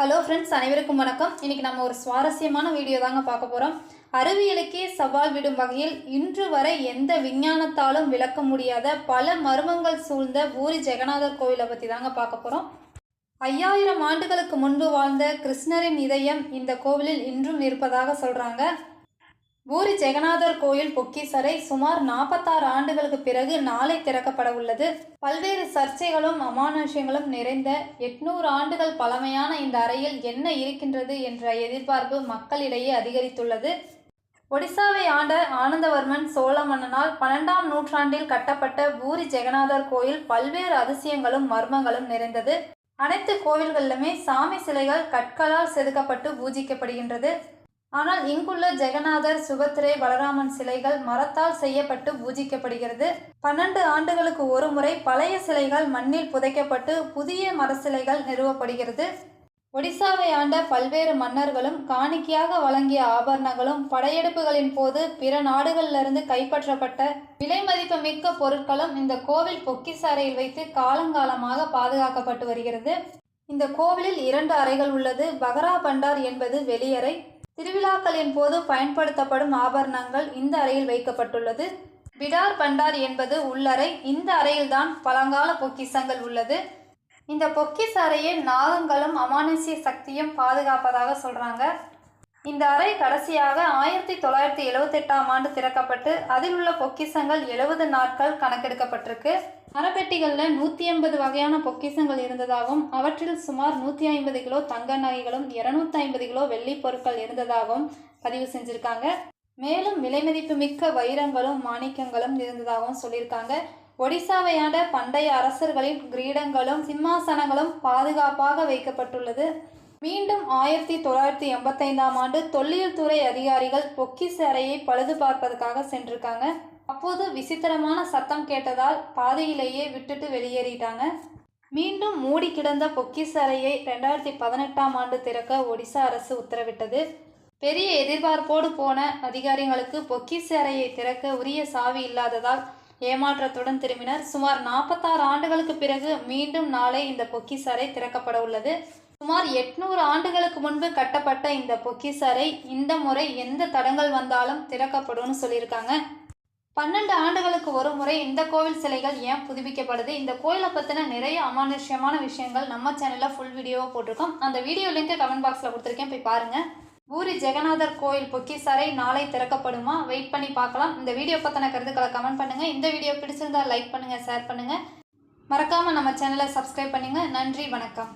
Hello friends அனைவருக்கும் வணக்கம். இன்றைக்கி நம்ம ஒரு சுவாரஸ்யமான வீடியோ தாங்க பார்க்க போகிறோம் அறிவியலுக்கே சவால் விடும் வகையில் இன்று வரை எந்த விஞ்ஞானத்தாலும் விளக்க முடியாத பல மர்மங்கள் சூழ்ந்த பூரி ஜெகநாதர் கோவிலை பற்றி தாங்க பார்க்க போகிறோம் ஐயாயிரம் ஆண்டுகளுக்கு முன்பு வாழ்ந்த கிருஷ்ணரின் இதயம் இந்த கோவிலில் இன்றும் இருப்பதாக சொல்கிறாங்க பூரி ஜெகநாதர் கோயில் பொக்கிசரை சுமார் நாற்பத்தாறு ஆண்டுகளுக்கு பிறகு நாளை திறக்கப்பட உள்ளது பல்வேறு சர்ச்சைகளும் அமானுஷ்யங்களும் நிறைந்த எட்நூறு ஆண்டுகள் பழமையான இந்த அறையில் என்ன இருக்கின்றது என்ற எதிர்பார்ப்பு மக்களிடையே அதிகரித்துள்ளது. ஒடிசாவை ஆண்ட ஆனந்தவர்மன் சோழ மன்னனால் பன்னெண்டாம் நூற்றாண்டில் கட்டப்பட்ட பூரி ஜெகநாதர் கோயில் பல்வேறு அதிசயங்களும் மர்மங்களும் நிறைந்தது. அனைத்து கோவில்களிலுமே சாமி சிலைகள் கற்களால் செதுக்கப்பட்டு பூஜிக்கப்படுகின்றது. ஆனால் இங்குள்ள ஜெகநாதர் சுபத்திரை பலராமன் சிலைகள் மரத்தால் செய்யப்பட்டு பூஜிக்கப்படுகிறது. பன்னெண்டு ஆண்டுகளுக்கு ஒரு முறை பழைய சிலைகள் மண்ணில் புதைக்கப்பட்டு புதிய மர சிலைகள் நிறுவப்படுகிறது. ஒடிசாவை ஆண்ட பல்வேறு மன்னர்களும் காணிக்கையாக வழங்கிய ஆபரணங்களும் படையெடுப்புகளின் போது பிற நாடுகளிலிருந்து கைப்பற்றப்பட்ட விலை மதிப்பு மிக்க பொருட்களும் இந்த கோவில் பொக்கிச அறையில் வைத்து காலங்காலமாக பாதுகாக்கப்பட்டு வருகிறது. இந்த கோவிலில் இரண்டு அறைகள் உள்ளது. பகரா பண்டார் என்பது வெளியறை. திருவிழாக்களின் போது பயன்படுத்தப்படும் ஆபரணங்கள் இந்த அறையில் வைக்கப்பட்டுள்ளது. பிடார் பண்டார் என்பது உள்ளறை. இந்த அறையில்தான் பழங்கால பொக்கிஷங்கள் உள்ளது. இந்த பொக்கிஷ அறையை நாகங்களும் அமானுஷ்ய சக்தியும் பாதுகாப்பதாக சொல்கிறாங்க இந்த அறை கடைசியாக ஆயிரத்தி தொள்ளாயிரத்தி எழுவத்தெட்டாம் ஆண்டு திறக்கப்பட்டு அதில் உள்ள பொக்கிஷங்கள் எழுபது நாட்கள் கணக்கெடுக்கப்பட்டிருக்கு. மரப்பெட்டிகளில் நூற்றி எண்பது வகையான பொக்கிஷங்கள் இருந்ததாகவும் அவற்றில் சுமார் நூற்றி ஐம்பது கிலோ தங்க நகைகளும் இருநூத்தி ஐம்பது கிலோ வெள்ளி பொருட்கள் இருந்ததாகவும் பதிவு செஞ்சுருக்காங்க. மேலும் விலைமதிப்பு மிக்க வைரங்களும் மாணிக்கங்களும் இருந்ததாகவும் சொல்லியிருக்காங்க. ஒடிசாவை ஆண்ட பண்டைய அரசர்களின் கிரீடங்களும் சிம்மாசனங்களும் பாதுகாப்பாக வைக்கப்பட்டுள்ளது. மீண்டும் ஆயிரத்தி தொள்ளாயிரத்தி எண்பத்தைந்தாம் ஆண்டு தொல்லியல் துறை அதிகாரிகள் பொக்கிச அறையை பழுது பார்ப்பதற்காக சென்றிருக்காங்க. அப்போது விசித்திரமான சத்தம் கேட்டதால் பாதையிலேயே விட்டுட்டு வெளியேறிட்டாங்க. மீண்டும் மூடி கிடந்த பொக்கிச அறையை ரெண்டாயிரத்தி பதினெட்டாம் ஆண்டு திறக்க ஒடிசா அரசு உத்தரவிட்டது. பெரிய எதிர்பார்ப்போடு போன அதிகாரிகளுக்கு பொக்கிச அறையை திறக்க உரிய சாவி இல்லாததால் ஏமாற்றத்துடன் திரும்பினர். சுமார் நாற்பத்தாறு ஆண்டுகளுக்கு பிறகு மீண்டும் நாளை இந்த பொக்கிச அறை திறக்கப்பட உள்ளது. சுமார் எட்நூறு ஆண்டுகளுக்கு முன்பு கட்டப்பட்ட இந்த பொக்கிசரை இந்த முறை எந்த தடங்கள் வந்தாலும் திறக்கப்படும்னு சொல்லியிருக்காங்க. பன்னெண்டு ஆண்டுகளுக்கு ஒரு முறை இந்த கோவில் சிலைகள் ஏன் புதுப்பிக்கப்படுது? இந்த கோயிலை பற்றின நிறைய அமானுஷ்யமான விஷயங்கள் நம்ம சேனலில் ஃபுல் வீடியோவாக போட்டிருக்கோம். அந்த வீடியோ லிங்க்கை கமெண்ட் பாக்ஸில் கொடுத்துருக்கேன். போய் பாருங்கள் பூரி ஜெகநாதர் கோயில் பொக்கிசாரை நாளை திறக்கப்படுமா? வெயிட் பண்ணி பார்க்கலாம். இந்த வீடியோ பற்றின கருத்துக்களை கமெண்ட் பண்ணுங்கள் இந்த வீடியோ பிடிச்சிருந்தா லைக் பண்ணுங்கள் ஷேர் பண்ணுங்கள் மறக்காமல் நம்ம சேனலை சப்ஸ்கிரைப் பண்ணுங்கள் நன்றி வணக்கம்.